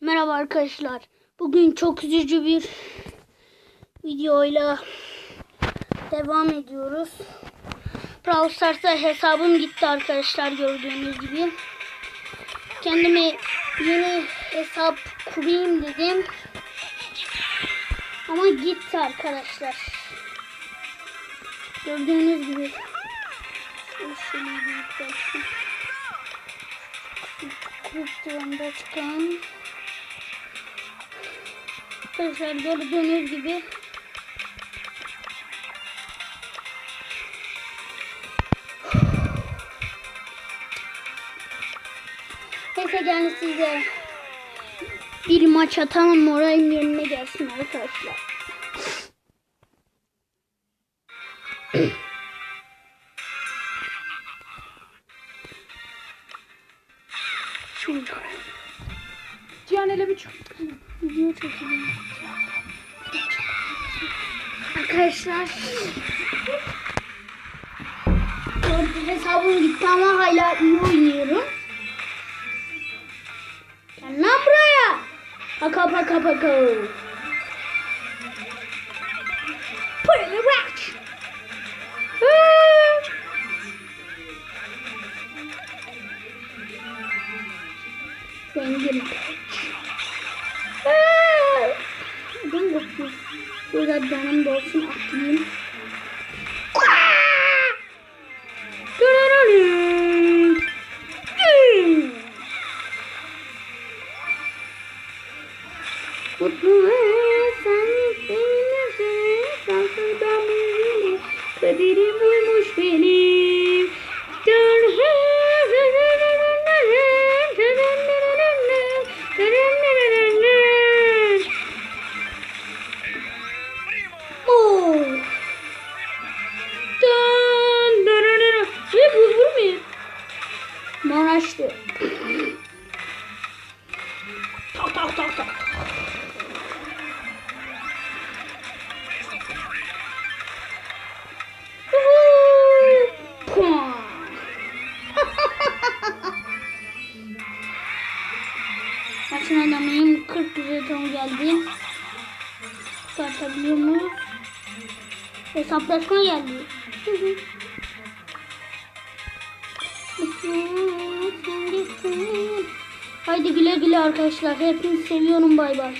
Merhaba arkadaşlar. Bugün çok üzücü bir videoyla devam ediyoruz. Brawl Stars'a hesabım gitti arkadaşlar gördüğünüz gibi. Kendime yeni hesap kurayım dedim. Ama gitti arkadaşlar. Gördüğünüz gibi. Şöyle bir. Kriptonda çıkan Arkadaşlar gördüğünüz gibi Neyse yani size bir maç atalım moralim yerine gelsin arkadaşlar. Şimdi Cihan ele bir çık. video çekelim. Arkadaşlar Dört hesabım gitti ama hala iyi oynuyorum. Gel lan buraya. Paka paka paka. The watch. Zengin. Ah! Adam bakıyor. Burada canım da olsun. Hmm. Mutlu sen seninle Fransız'dan beri Kaderim Maçın adamıyım. 40 güzel ton geldi. Çıkartabiliyor muyuz? Hesaplaşma geldi. Hı hı. Haydi güle güle arkadaşlar. Hepinizi seviyorum. Bay bay.